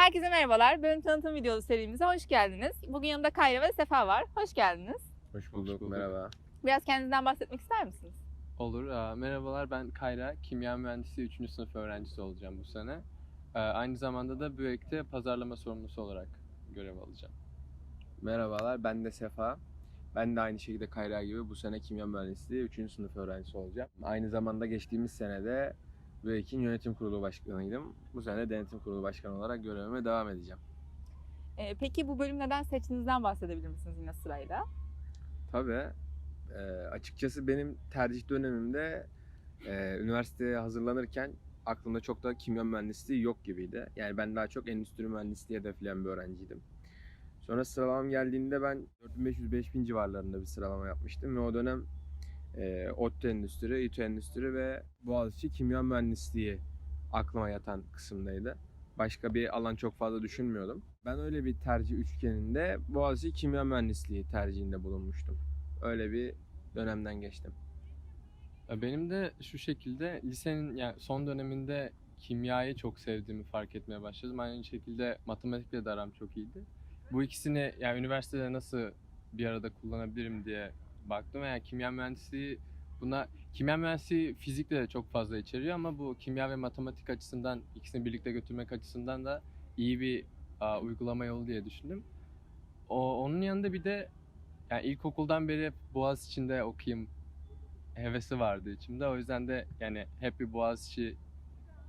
Herkese merhabalar. Bölüm tanıtım videolu serimize hoş geldiniz. Bugün yanımda Kayra ve Sefa var. Hoş geldiniz. Hoş bulduk, bulduk. merhaba. Biraz kendinizden bahsetmek ister misiniz? Olur. Aa, Merhabalar ben Kayra. Kimya mühendisi 3. sınıf öğrencisi olacağım bu sene. Ee, Aynı zamanda da BÜEK'te pazarlama sorumlusu olarak görev alacağım. Merhabalar, ben de Sefa. Ben de aynı şekilde Kayra gibi bu sene kimya mühendisliği 3. sınıf öğrencisi olacağım. Aynı zamanda geçtiğimiz senede BÜEK'in yönetim kurulu başkanıydım. Bu sene denetim kurulu başkanı olarak görevime devam edeceğim. Ee, peki bu bölüm neden seçtiğinizden bahsedebilir misiniz yine sırayla? Tabii, e, açıkçası benim tercih dönemimde e, üniversiteye hazırlanırken aklımda çok da kimya mühendisliği yok gibiydi. Yani ben daha çok endüstri mühendisliği hedefleyen bir öğrenciydim. Sonra sıralamam geldiğinde ben 4500-5000 civarlarında bir sıralama yapmıştım ve o dönem e, ODTÜ Endüstri, İTÜ Endüstri ve Boğaziçi Kimya Mühendisliği aklıma yatan kısımdaydı. Başka bir alan çok fazla düşünmüyordum. Ben öyle bir tercih üçgeninde Boğaziçi Kimya Mühendisliği tercihinde bulunmuştum. Öyle bir dönemden geçtim. Benim de şu şekilde lisenin yani son döneminde kimyayı çok sevdiğimi fark etmeye başladım. Aynı şekilde matematikle de aram çok iyiydi. Bu ikisini yani üniversitede nasıl bir arada kullanabilirim diye baktım. Yani kimya mühendisliği buna kimya mühendisliği fizikle de çok fazla içeriyor ama bu kimya ve matematik açısından ikisini birlikte götürmek açısından da iyi bir a, uygulama yolu diye düşündüm. O, onun yanında bir de yani ilkokuldan beri hep Boğaz içinde okuyayım hevesi vardı içimde. O yüzden de yani hep bir Boğaziçi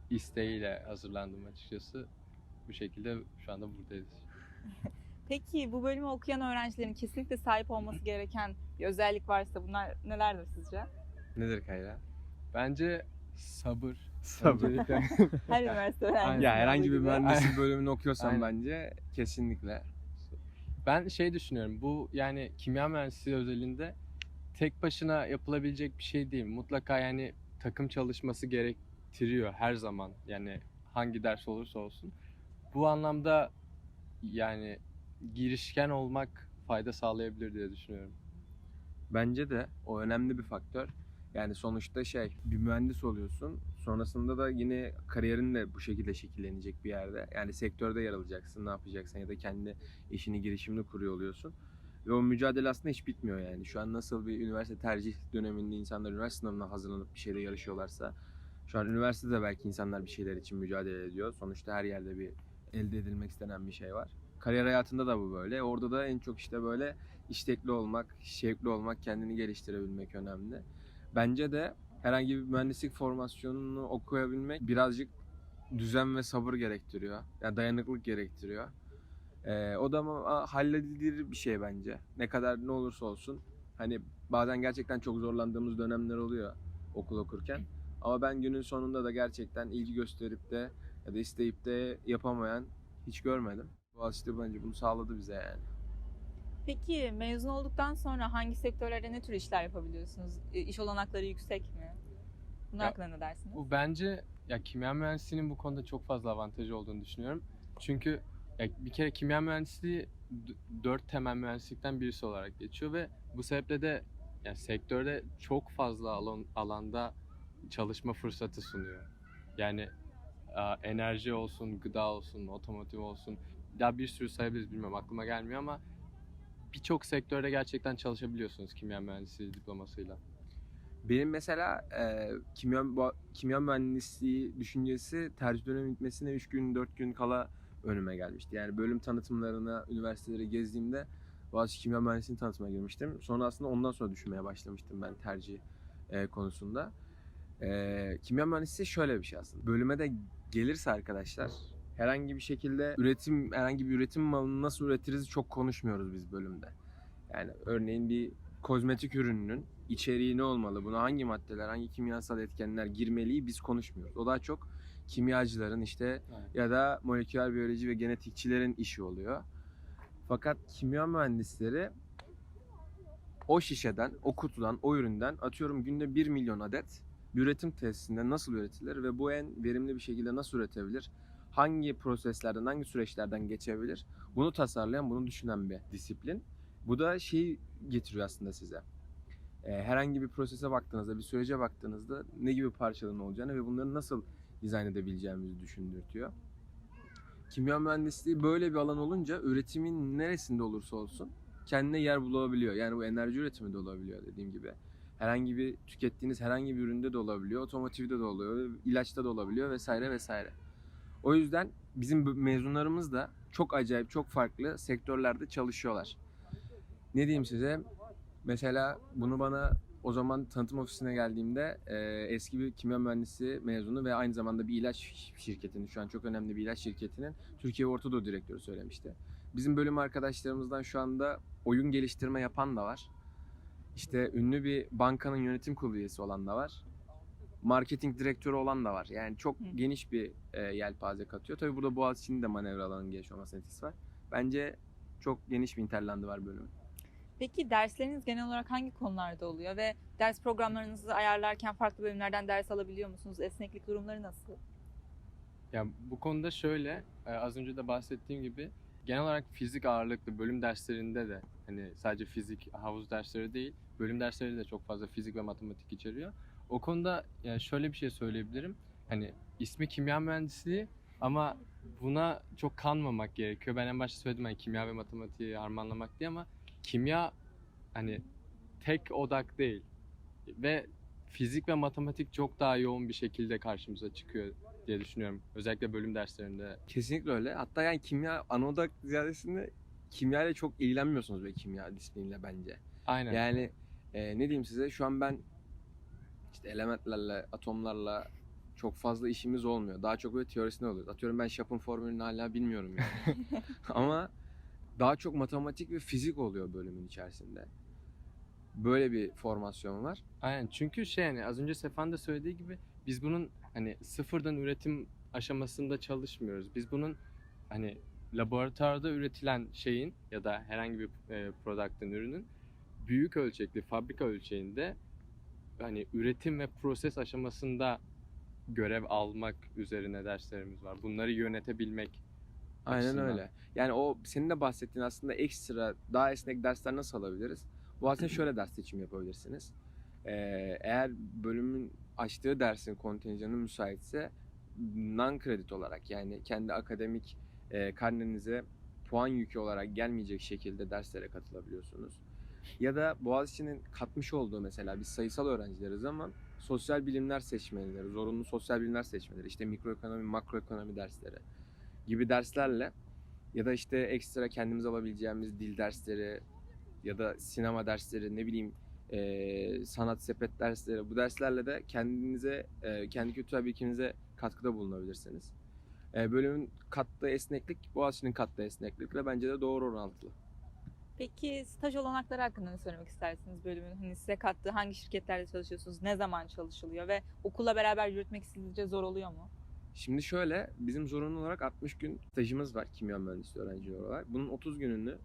isteğiyle hazırlandım açıkçası. Bu şekilde şu anda buradayız. Peki bu bölümü okuyan öğrencilerin kesinlikle sahip olması gereken bir özellik varsa bunlar nelerdir sizce? Nedir Kayra? Bence sabır. Sabır. Öncelikle. Her üniversite öğrencisi. Ya herhangi bir mühendislik bölümünü okuyorsan Aynen. bence kesinlikle. ben şey düşünüyorum. Bu yani kimya mühendisliği özelinde tek başına yapılabilecek bir şey değil. Mutlaka yani takım çalışması gerektiriyor her zaman. Yani hangi ders olursa olsun. Bu anlamda yani girişken olmak fayda sağlayabilir diye düşünüyorum. Bence de o önemli bir faktör. Yani sonuçta şey bir mühendis oluyorsun. Sonrasında da yine kariyerin de bu şekilde şekillenecek bir yerde. Yani sektörde yer alacaksın, ne yapacaksın ya da kendi işini, girişimini kuruyor oluyorsun. Ve o mücadele aslında hiç bitmiyor yani. Şu an nasıl bir üniversite tercih döneminde insanlar üniversite sınavına hazırlanıp bir şeyde yarışıyorlarsa şu an üniversitede belki insanlar bir şeyler için mücadele ediyor. Sonuçta her yerde bir elde edilmek istenen bir şey var. Kariyer hayatında da bu böyle. Orada da en çok işte böyle istekli olmak, şevkli olmak, kendini geliştirebilmek önemli. Bence de herhangi bir mühendislik formasyonunu okuyabilmek birazcık düzen ve sabır gerektiriyor. Yani dayanıklılık gerektiriyor. Ee, o da ama halledilir bir şey bence. Ne kadar ne olursa olsun. Hani bazen gerçekten çok zorlandığımız dönemler oluyor okul okurken. Ama ben günün sonunda da gerçekten ilgi gösterip de ya da isteyip de yapamayan hiç görmedim. Boğaziçi bence bunu sağladı bize yani. Peki mezun olduktan sonra hangi sektörlerde ne tür işler yapabiliyorsunuz? E, İş olanakları yüksek mi? Bunun hakkında ne dersiniz? Bu bence ya kimya mühendisliğinin bu konuda çok fazla avantajı olduğunu düşünüyorum. Çünkü ya bir kere kimya mühendisliği dört temel mühendislikten birisi olarak geçiyor ve bu sebeple de ya sektörde çok fazla alan, alanda çalışma fırsatı sunuyor. Yani enerji olsun, gıda olsun, otomotiv olsun. Daha bir sürü sayabiliriz bilmiyorum aklıma gelmiyor ama birçok sektörde gerçekten çalışabiliyorsunuz kimya mühendisliği diplomasıyla. Benim mesela e, kimya kimya mühendisliği düşüncesi tercih dönemi bitmesine 3 gün 4 gün kala önüme gelmişti. Yani bölüm tanıtımlarına üniversiteleri gezdiğimde Boğaziçi Kimya Mühendisliğini tanıtmaya girmiştim. Sonra aslında ondan sonra düşünmeye başlamıştım ben tercih e, konusunda. E, kimya mühendisliği şöyle bir şey aslında. Bölüme de gelirse arkadaşlar herhangi bir şekilde üretim herhangi bir üretim malını nasıl üretiriz çok konuşmuyoruz biz bölümde. Yani örneğin bir kozmetik ürününün içeriği ne olmalı, buna hangi maddeler, hangi kimyasal etkenler girmeliyi biz konuşmuyoruz. O daha çok kimyacıların işte Aynen. ya da moleküler biyoloji ve genetikçilerin işi oluyor. Fakat kimya mühendisleri o şişeden, o kutudan, o üründen atıyorum günde 1 milyon adet bir üretim tesisinde nasıl üretilir ve bu en verimli bir şekilde nasıl üretebilir? Hangi proseslerden, hangi süreçlerden geçebilir? Bunu tasarlayan, bunu düşünen bir disiplin. Bu da şeyi getiriyor aslında size. Ee, herhangi bir prosese baktığınızda, bir sürece baktığınızda ne gibi parçaların olacağını ve bunları nasıl dizayn edebileceğimizi düşündürtüyor. kimya mühendisliği böyle bir alan olunca üretimin neresinde olursa olsun kendine yer bulabiliyor. Yani bu enerji üretimi de olabiliyor dediğim gibi. Herhangi bir tükettiğiniz herhangi bir üründe de olabiliyor, otomotivde de oluyor, ilaçta da olabiliyor vesaire vesaire. O yüzden bizim mezunlarımız da çok acayip, çok farklı sektörlerde çalışıyorlar. Ne diyeyim size? Mesela bunu bana o zaman tanıtım ofisine geldiğimde e, eski bir kimya mühendisi mezunu ve aynı zamanda bir ilaç şirketinin, şu an çok önemli bir ilaç şirketinin Türkiye Orta Doğu Direktörü söylemişti. Bizim bölüm arkadaşlarımızdan şu anda oyun geliştirme yapan da var. İşte ünlü bir bankanın yönetim kurulu üyesi olan da var. Marketing direktörü olan da var. Yani çok Hı. geniş bir e, yelpaze katıyor. Tabii burada Boğaziçi'nin de manevra alanının geniş olmasına etkisi var. Bence çok geniş bir interlandı var bölümün. Peki dersleriniz genel olarak hangi konularda oluyor ve ders programlarınızı ayarlarken farklı bölümlerden ders alabiliyor musunuz? Esneklik durumları nasıl? Ya bu konuda şöyle, e, az önce de bahsettiğim gibi genel olarak fizik ağırlıklı bölüm derslerinde de hani sadece fizik, havuz dersleri değil, bölüm dersleri de çok fazla fizik ve matematik içeriyor. O konuda yani şöyle bir şey söyleyebilirim. Hani ismi kimya mühendisliği ama buna çok kanmamak gerekiyor. Ben en başta söyledim hani kimya ve matematiği harmanlamak diye ama kimya hani tek odak değil. Ve fizik ve matematik çok daha yoğun bir şekilde karşımıza çıkıyor diye düşünüyorum. Özellikle bölüm derslerinde. Kesinlikle öyle. Hatta yani kimya ana odak ziyadesinde kimya ile çok ilgilenmiyorsunuz be kimya disipliniyle bence. Aynen. Yani e, ne diyeyim size şu an ben işte elementlerle, atomlarla çok fazla işimiz olmuyor. Daha çok böyle teorisine oluyor. Atıyorum ben Şap'ın formülünü hala bilmiyorum yani. Ama daha çok matematik ve fizik oluyor bölümün içerisinde. Böyle bir formasyon var. Aynen. Çünkü şey hani az önce Sefan da söylediği gibi biz bunun hani sıfırdan üretim aşamasında çalışmıyoruz. Biz bunun hani laboratuvarda üretilen şeyin ya da herhangi bir e, product'ın ürünün büyük ölçekli fabrika ölçeğinde hani üretim ve proses aşamasında görev almak üzerine derslerimiz var. Bunları yönetebilmek Aynen açısından. öyle. Yani o senin de bahsettiğin aslında ekstra daha esnek dersler nasıl alabiliriz? Bu aslında şöyle ders seçimi yapabilirsiniz. Ee, eğer bölümün açtığı dersin kontenjanı müsaitse non kredi olarak yani kendi akademik e, karnenize puan yükü olarak gelmeyecek şekilde derslere katılabiliyorsunuz. Ya da Boğaziçi'nin katmış olduğu mesela biz sayısal öğrencileriz ama sosyal bilimler seçmeleri, zorunlu sosyal bilimler seçmeleri, işte mikroekonomi, makroekonomi dersleri gibi derslerle ya da işte ekstra kendimiz alabileceğimiz dil dersleri ya da sinema dersleri ne bileyim eee, sanat sepet dersleri bu derslerle de kendinize eee, kendi kültürel birikiminize katkıda bulunabilirsiniz. Eee, bölümün kattığı esneklik Boğaziçi'nin kattığı esneklikle bence de doğru orantılı. Peki staj olanakları hakkında ne söylemek istersiniz bölümün? Hani size kattığı hangi şirketlerde çalışıyorsunuz? Ne zaman çalışılıyor? Ve okulla beraber yürütmek sizce zor oluyor mu? Şimdi şöyle bizim zorunlu olarak 60 gün stajımız var kimya mühendisliği öğrencileri olarak. Bunun 30 gününü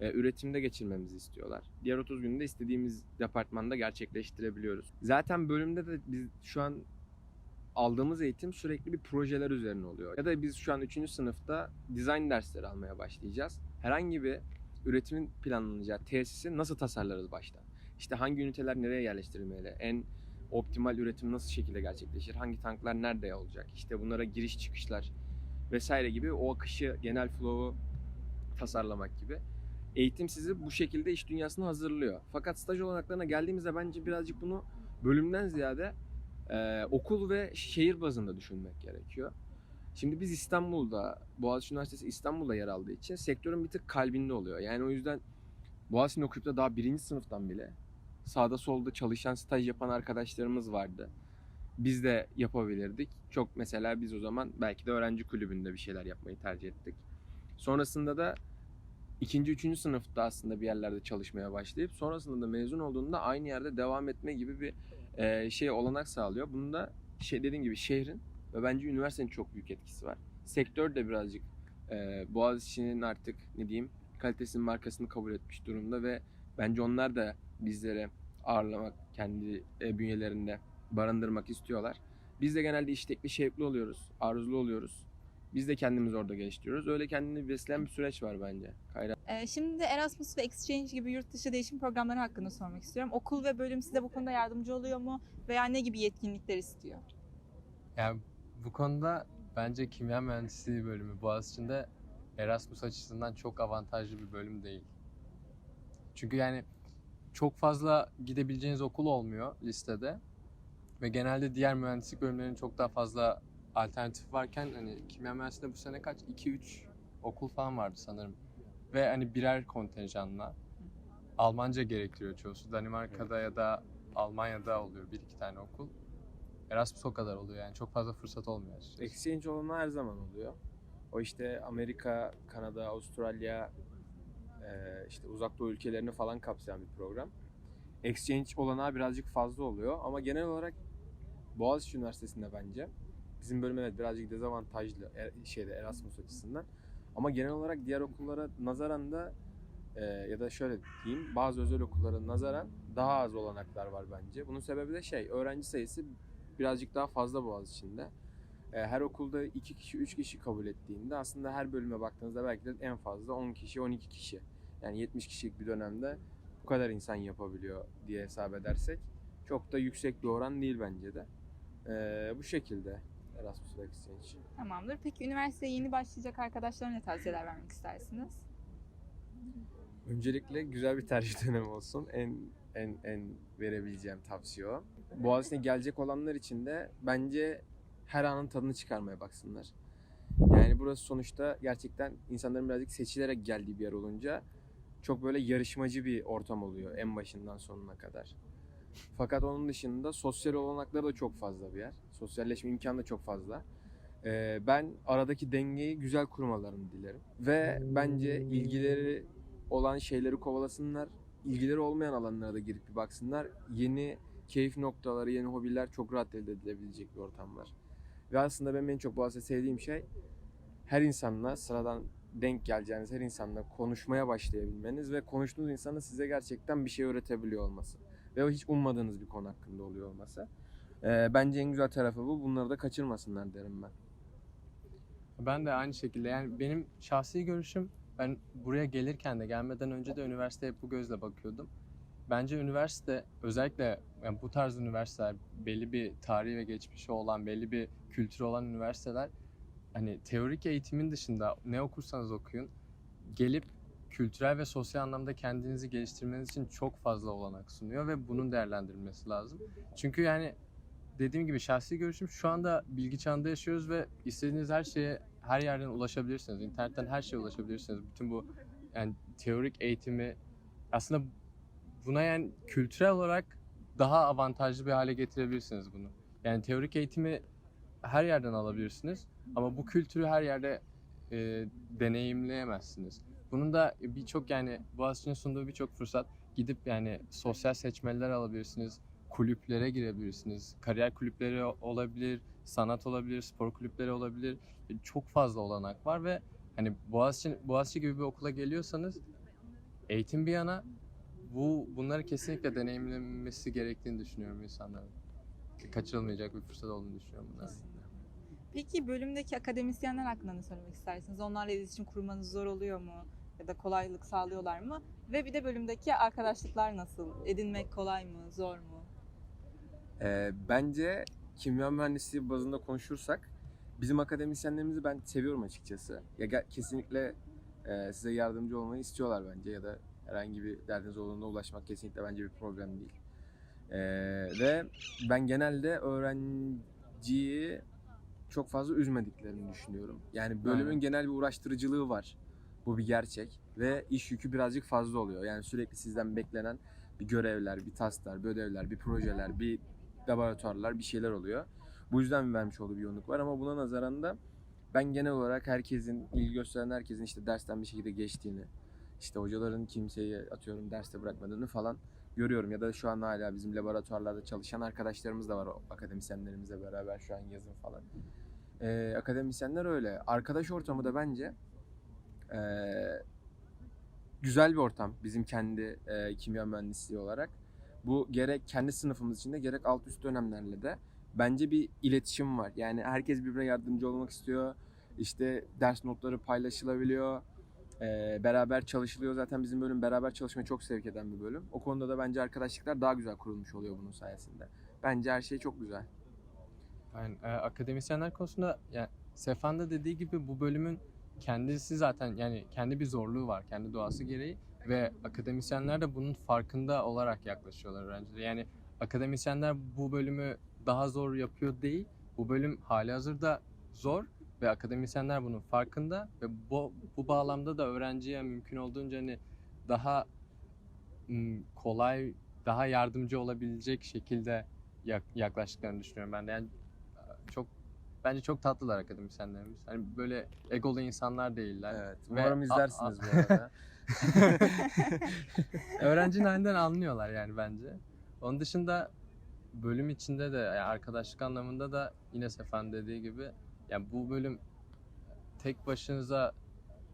e, üretimde geçirmemizi istiyorlar. Diğer 30 günü de istediğimiz departmanda gerçekleştirebiliyoruz. Zaten bölümde de biz şu an aldığımız eğitim sürekli bir projeler üzerine oluyor. Ya da biz şu an 3. sınıfta design dersleri almaya başlayacağız. Herhangi bir üretimin planlanacağı tesisi nasıl tasarlarız başta? İşte hangi üniteler nereye yerleştirilmeli? En optimal üretim nasıl şekilde gerçekleşir? Hangi tanklar nerede olacak? İşte bunlara giriş çıkışlar vesaire gibi o akışı, genel flow'u tasarlamak gibi. Eğitim sizi bu şekilde iş dünyasına hazırlıyor. Fakat staj olanaklarına geldiğimizde bence birazcık bunu bölümden ziyade e, okul ve şehir bazında düşünmek gerekiyor. Şimdi biz İstanbul'da, Boğaziçi Üniversitesi İstanbul'da yer aldığı için sektörün bir tık kalbinde oluyor. Yani o yüzden Boğaziçi'nde okuyup da daha birinci sınıftan bile sağda solda çalışan, staj yapan arkadaşlarımız vardı. Biz de yapabilirdik. Çok mesela biz o zaman belki de öğrenci kulübünde bir şeyler yapmayı tercih ettik. Sonrasında da ikinci, üçüncü sınıfta aslında bir yerlerde çalışmaya başlayıp sonrasında da mezun olduğunda aynı yerde devam etme gibi bir şey olanak sağlıyor. Bunda şey dediğim gibi şehrin ve bence üniversitenin çok büyük etkisi var. Sektör de birazcık e, Boğaziçi'nin artık ne diyeyim kalitesinin markasını kabul etmiş durumda ve bence onlar da bizlere ağırlamak, kendi e, bünyelerinde barındırmak istiyorlar. Biz de genelde istekli, şevkli oluyoruz, arzulu oluyoruz. Biz de kendimizi orada geliştiriyoruz. Öyle kendini besleyen bir süreç var bence. Kayra. Ee, şimdi de Erasmus ve Exchange gibi yurt dışı değişim programları hakkında sormak istiyorum. Okul ve bölüm size bu konuda yardımcı oluyor mu? Veya ne gibi yetkinlikler istiyor? Yani bu konuda bence kimya mühendisliği bölümü Boğaziçi'nde Erasmus açısından çok avantajlı bir bölüm değil. Çünkü yani çok fazla gidebileceğiniz okul olmuyor listede. Ve genelde diğer mühendislik bölümlerinin çok daha fazla alternatif varken hani kimya mühendisliğinde bu sene kaç? 2-3 okul falan vardı sanırım. Ve hani birer kontenjanla. Almanca gerektiriyor çoğusu. Danimarka'da ya da Almanya'da oluyor bir iki tane okul. Erasmus o kadar oluyor yani çok fazla fırsat olmuyor açıkçası. Exchange olanı her zaman oluyor. O işte Amerika, Kanada, Avustralya, e, işte uzak doğu ülkelerini falan kapsayan bir program. Exchange olanağı birazcık fazla oluyor ama genel olarak Boğaziçi Üniversitesi'nde bence bizim bölüm evet birazcık dezavantajlı e, şeyde Erasmus açısından. Ama genel olarak diğer okullara nazaran da e, ya da şöyle diyeyim bazı özel okullara nazaran daha az olanaklar var bence. Bunun sebebi de şey öğrenci sayısı birazcık daha fazla Boğaziçi'nde. E, her okulda 2 kişi, 3 kişi kabul ettiğinde aslında her bölüme baktığınızda belki de en fazla 10 kişi, 12 kişi. Yani 70 kişilik bir dönemde bu kadar insan yapabiliyor diye hesap edersek çok da yüksek bir oran değil bence de. E, bu şekilde Erasmus ve Exchange. Tamamdır. Peki üniversiteye yeni başlayacak arkadaşlara ne tavsiyeler vermek istersiniz? Öncelikle güzel bir tercih dönemi olsun. En en en verebileceğim tavsiye o. Boğaziçi'ne gelecek olanlar için de bence her anın tadını çıkarmaya baksınlar. Yani burası sonuçta gerçekten insanların birazcık seçilerek geldiği bir yer olunca çok böyle yarışmacı bir ortam oluyor en başından sonuna kadar. Fakat onun dışında sosyal olanakları da çok fazla bir yer. Sosyalleşme imkanı da çok fazla. Ee, ben aradaki dengeyi güzel kurmalarını dilerim. Ve bence ilgileri olan şeyleri kovalasınlar. İlgileri olmayan alanlara da girip bir baksınlar. Yeni keyif noktaları, yeni hobiler çok rahat elde edilebilecek bir ortam var. Ve aslında benim en çok aslında sevdiğim şey her insanla sıradan denk geleceğiniz her insanla konuşmaya başlayabilmeniz ve konuştuğunuz insanın size gerçekten bir şey öğretebiliyor olması. Ve o hiç ummadığınız bir konu hakkında oluyor olması. Ee, bence en güzel tarafı bu. Bunları da kaçırmasınlar derim ben. Ben de aynı şekilde yani benim şahsi görüşüm ben buraya gelirken de gelmeden önce de üniversiteye bu gözle bakıyordum. Bence üniversite özellikle yani bu tarz üniversiteler belli bir tarihi ve geçmişi olan belli bir kültürü olan üniversiteler hani teorik eğitimin dışında ne okursanız okuyun gelip kültürel ve sosyal anlamda kendinizi geliştirmeniz için çok fazla olanak sunuyor ve bunun değerlendirilmesi lazım. Çünkü yani dediğim gibi şahsi görüşüm şu anda bilgi çağında yaşıyoruz ve istediğiniz her şeye her yerden ulaşabilirsiniz. İnternetten her şeye ulaşabilirsiniz. Bütün bu yani teorik eğitimi aslında buna yani kültürel olarak daha avantajlı bir hale getirebilirsiniz bunu. Yani teorik eğitimi her yerden alabilirsiniz ama bu kültürü her yerde e, deneyimleyemezsiniz. Bunun da birçok yani Boğaziçi'nin sunduğu birçok fırsat gidip yani sosyal seçmeler alabilirsiniz, kulüplere girebilirsiniz. Kariyer kulüpleri olabilir, sanat olabilir, spor kulüpleri olabilir. Çok fazla olanak var ve hani Boğaziçi, Boğaziçi gibi bir okula geliyorsanız eğitim bir yana bu bunları kesinlikle deneyimlemesi gerektiğini düşünüyorum insanların. Kaçırılmayacak bir fırsat olduğunu düşünüyorum bunlar. Peki bölümdeki akademisyenler hakkında ne söylemek istersiniz? Onlarla iletişim kurmanız zor oluyor mu? Ya da kolaylık sağlıyorlar mı? Ve bir de bölümdeki arkadaşlıklar nasıl? Edinmek kolay mı? Zor mu? Ee, bence kimya mühendisliği bazında konuşursak bizim akademisyenlerimizi ben seviyorum açıkçası. Ya kesinlikle e, size yardımcı olmayı istiyorlar bence ya da herhangi bir derdiniz olduğunda ulaşmak kesinlikle bence bir problem değil. Ee, ve ben genelde öğrenciyi çok fazla üzmediklerini düşünüyorum. Yani bölümün Aynen. genel bir uğraştırıcılığı var. Bu bir gerçek ve iş yükü birazcık fazla oluyor. Yani sürekli sizden beklenen bir görevler, bir tasklar, bir ödevler, bir projeler, bir laboratuvarlar, bir şeyler oluyor. Bu yüzden vermiş olduğu bir yoğunluk var ama buna nazaran da ben genel olarak herkesin, ilgi gösteren herkesin işte dersten bir şekilde geçtiğini, işte hocaların kimseyi atıyorum derste bırakmadığını falan görüyorum. Ya da şu an hala bizim laboratuvarlarda çalışan arkadaşlarımız da var akademisyenlerimizle beraber şu an yazın falan. Ee, akademisyenler öyle. Arkadaş ortamı da bence ee, güzel bir ortam bizim kendi e, kimya mühendisliği olarak. Bu gerek kendi sınıfımız içinde gerek alt üst dönemlerle de bence bir iletişim var. Yani herkes birbirine yardımcı olmak istiyor. İşte ders notları paylaşılabiliyor. Ee, beraber çalışılıyor. Zaten bizim bölüm beraber çalışmayı çok sevk eden bir bölüm. O konuda da bence arkadaşlıklar daha güzel kurulmuş oluyor bunun sayesinde. Bence her şey çok güzel. Yani e, akademisyenler konusunda yani Sefan da dediği gibi bu bölümün kendisi zaten yani kendi bir zorluğu var, kendi doğası gereği ve akademisyenler de bunun farkında olarak yaklaşıyorlar öğrencilere. Yani akademisyenler bu bölümü daha zor yapıyor değil. Bu bölüm hali hazırda zor ve akademisyenler bunun farkında ve bu, bu bağlamda da öğrenciye mümkün olduğunca hani daha kolay, daha yardımcı olabilecek şekilde yak- yaklaştıklarını düşünüyorum ben de. Yani çok bence çok tatlılar akademisyenlerimiz. Hani böyle egolu insanlar değiller. Evet. Ve- Umarım a- izlersiniz a- bu arada. Öğrencinin halinden anlıyorlar yani bence. Onun dışında bölüm içinde de yani arkadaşlık anlamında da yine Sefan dediği gibi yani bu bölüm tek başınıza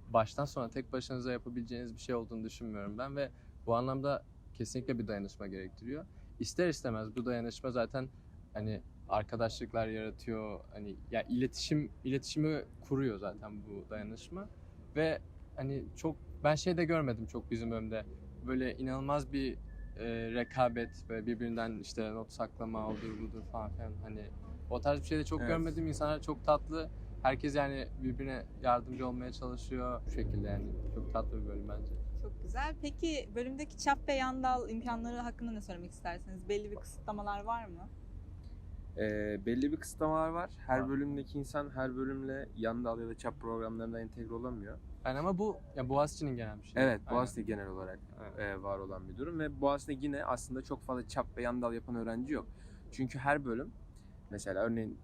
baştan sona tek başınıza yapabileceğiniz bir şey olduğunu düşünmüyorum ben ve bu anlamda kesinlikle bir dayanışma gerektiriyor. İster istemez bu dayanışma zaten hani arkadaşlıklar yaratıyor. Hani ya iletişim iletişimi kuruyor zaten bu dayanışma ve hani çok ben şey de görmedim çok bizim bölümde. Böyle inanılmaz bir e, rekabet ve birbirinden işte not saklama odur budur falan filan hani o tarz bir şey de çok Evet. görmedim. İnsanlar çok tatlı. Herkes yani birbirine yardımcı olmaya çalışıyor. Bu şekilde yani çok tatlı bir bölüm bence. Çok güzel. Peki bölümdeki çap ve yandal imkanları hakkında ne söylemek istersiniz? Belli bir kısıtlamalar var mı? Ee, belli bir kısıtlamalar var. Her Var. bölümdeki insan her bölümle yan dal ya da çap programlarına entegre olamıyor. Yani ama bu ya Boğaziçi'nin genel bir şey. Evet. Boğaziçi genel olarak e, var olan bir durum ve Boğaziçi'de yine aslında çok fazla çap ve yan dal yapan öğrenci yok. Çünkü her bölüm mesela örneğin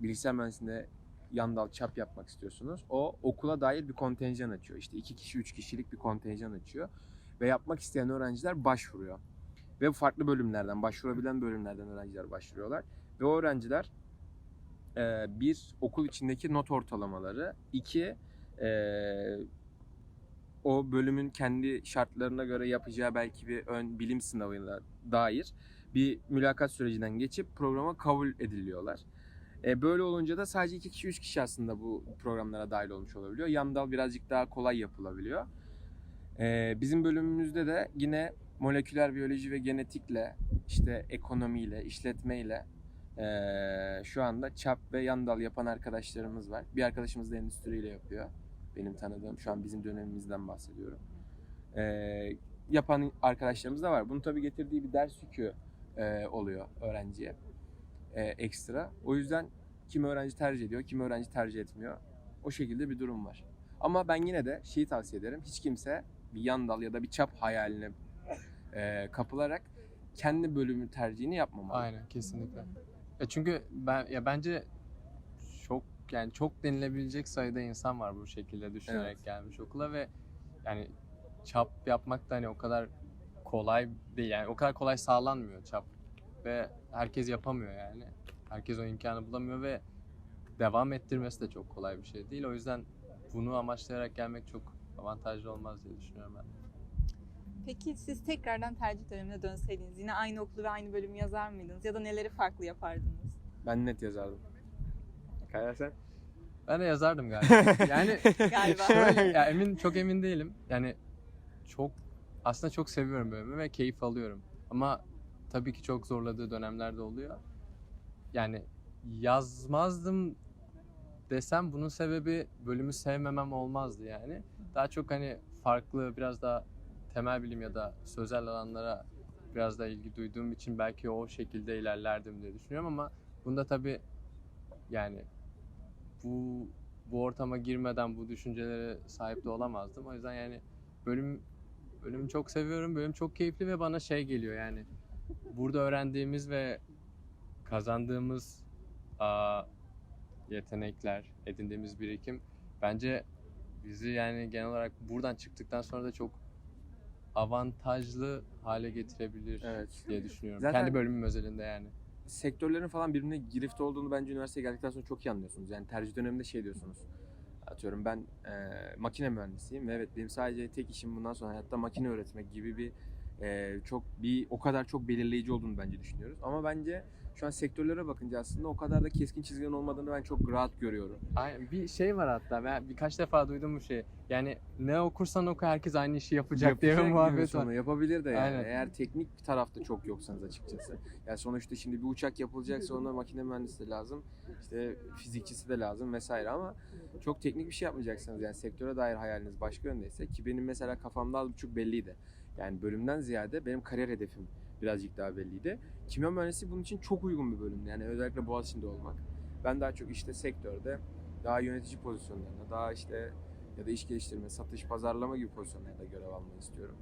bilgisayar mühendisliğinde yan dal çap yapmak istiyorsunuz. O okula dair bir kontenjan açıyor. İşte iki kişi, üç kişilik bir kontenjan açıyor. Ve yapmak isteyen öğrenciler başvuruyor. Ve farklı bölümlerden, başvurabilen bölümlerden öğrenciler başvuruyorlar. Ve öğrenciler e, bir okul içindeki not ortalamaları, iki e, o bölümün kendi şartlarına göre yapacağı belki bir ön bilim sınavına dair bir mülakat sürecinden geçip programa kabul ediliyorlar. E, böyle olunca da sadece iki kişi, üç kişi aslında bu programlara dahil olmuş olabiliyor. Yan birazcık daha kolay yapılabiliyor. E, bizim bölümümüzde de yine moleküler biyoloji ve genetikle, işte ekonomiyle, işletmeyle e, şu anda çap ve yan dal yapan arkadaşlarımız var. Bir arkadaşımız da endüstriyle yapıyor. Benim tanıdığım, şu an bizim dönemimizden bahsediyorum. E, yapan arkadaşlarımız da var. Bunun tabii getirdiği bir ders yükü e, oluyor öğrenciye e, ekstra. O yüzden kim öğrenci tercih ediyor, kim öğrenci tercih etmiyor. O şekilde bir durum var. Ama ben yine de şeyi tavsiye ederim. Hiç kimse bir yan dal ya da bir çap hayaline e, kapılarak kendi bölümü tercihini yapmamalı. Aynen kesinlikle. Ya çünkü ben ya bence çok yani çok denilebilecek sayıda insan var bu şekilde düşünerek Evet. gelmiş okula ve yani çap yapmak da hani o kadar kolay değil yani o kadar kolay sağlanmıyor çap ve herkes yapamıyor yani. Herkes o imkanı bulamıyor ve devam ettirmesi de çok kolay bir şey değil. O yüzden bunu amaçlayarak gelmek çok avantajlı olmaz diye düşünüyorum ben. Peki siz tekrardan tercih dönemine dönseydiniz yine aynı okulu ve aynı bölümü yazar mıydınız? Ya da neleri farklı yapardınız? Ben net yazardım. Kaya sen? Ben de yazardım galiba. Yani Galiba. Şöyle, ya emin çok emin değilim. Yani çok aslında çok seviyorum bölümü ve keyif alıyorum. Ama tabii ki çok zorladığı dönemler de oluyor. Yani yazmazdım desem bunun sebebi bölümü sevmemem olmazdı yani. Daha çok hani farklı biraz daha temel bilim ya da sözel alanlara biraz da ilgi duyduğum için belki o şekilde ilerlerdim diye düşünüyorum ama bunda tabii yani bu bu ortama girmeden bu düşüncelere sahip de olamazdım. O yüzden yani bölüm bölümü çok seviyorum. Bölüm çok keyifli ve bana şey geliyor yani burada öğrendiğimiz ve kazandığımız aa, yetenekler, edindiğimiz birikim bence bizi yani genel olarak buradan çıktıktan sonra da çok avantajlı hale getirebilir Evet. diye düşünüyorum. Zaten- Kendi bölümüm özelinde yani. sektörlerin falan birbirine girift olduğunu bence üniversiteye geldikten sonra çok iyi anlıyorsunuz. Yani tercih döneminde şey diyorsunuz. Atıyorum ben e, makine mühendisiyim ve evet benim sadece tek işim bundan sonra hayatta makine öğretmek gibi bir e, çok bir o kadar çok belirleyici olduğunu bence düşünüyoruz. Ama bence şu an sektörlere bakınca aslında o kadar da keskin çizgilerin olmadığını ben çok rahat görüyorum. Aynen. Bir şey var hatta ben birkaç defa duydum bu şeyi. Yani ne okursan oku herkes aynı işi yapacak, diye bir Yapacak muhabbet var. Yapabilir de yani. Aynen. Eğer teknik bir tarafta çok yoksanız açıkçası. Yani sonuçta şimdi bir uçak yapılacaksa ona makine mühendisi de lazım. işte fizikçisi de lazım vesaire ama çok teknik bir şey yapmayacaksınız. Yani sektöre dair hayaliniz başka yöndeyse ki benim mesela kafamda az buçuk belliydi. Yani bölümden ziyade benim kariyer hedefim birazcık daha belliydi. Kimya mühendisliği bunun için çok uygun bir bölüm. Yani özellikle Boğaziçi'nde olmak. Ben daha çok işte sektörde daha yönetici pozisyonlarında, daha işte ya da iş geliştirme, satış, pazarlama gibi pozisyonlarda görev almayı istiyorum.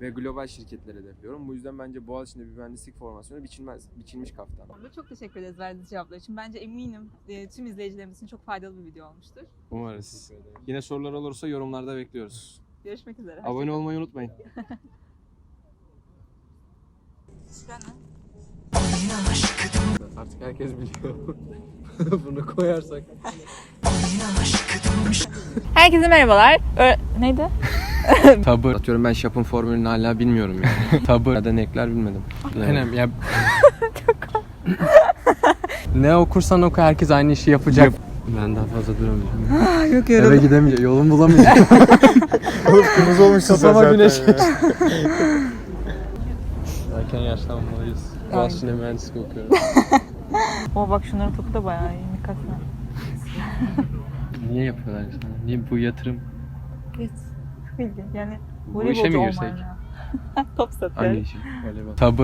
Ve global şirketlere hedefliyorum. Bu yüzden bence Boğaziçi'nde bir mühendislik formasyonu biçilmez, biçilmiş kaftan. Çok teşekkür ederiz verdiğiniz cevaplar için. Bence eminim e, tüm izleyicilerimiz için çok faydalı bir video olmuştur. Umarız. Yine sorular olursa yorumlarda bekliyoruz. Görüşmek üzere. Abone olmayı unutmayın. Artık herkes biliyor. Bunu koyarsak. Herkese merhabalar. neydi? Tabır. Atıyorum ben şapın formülünü hala bilmiyorum yani. Tabır. Neden ekler bilmedim. Aynen ya. ne okursan oku herkes aynı işi yapacak. Ben daha fazla duramayacağım. Yok Eve gidemeyeceğim. Yolum bulamayacağım. Kırmızı olmuş Kafama güneş Erken yaşlanmalıyız. Boğaziçi'nde mühendislik okuyorum. O bak şunların topu da bayağı iyi. Mikasla. Niye yapıyorlar sana? Niye bu yatırım? Evet. Bilgi. Yani Bu işe mi voleybolcu girsek? olman ya. Top satıyor. Hangi işi? Voleybol. Tabır.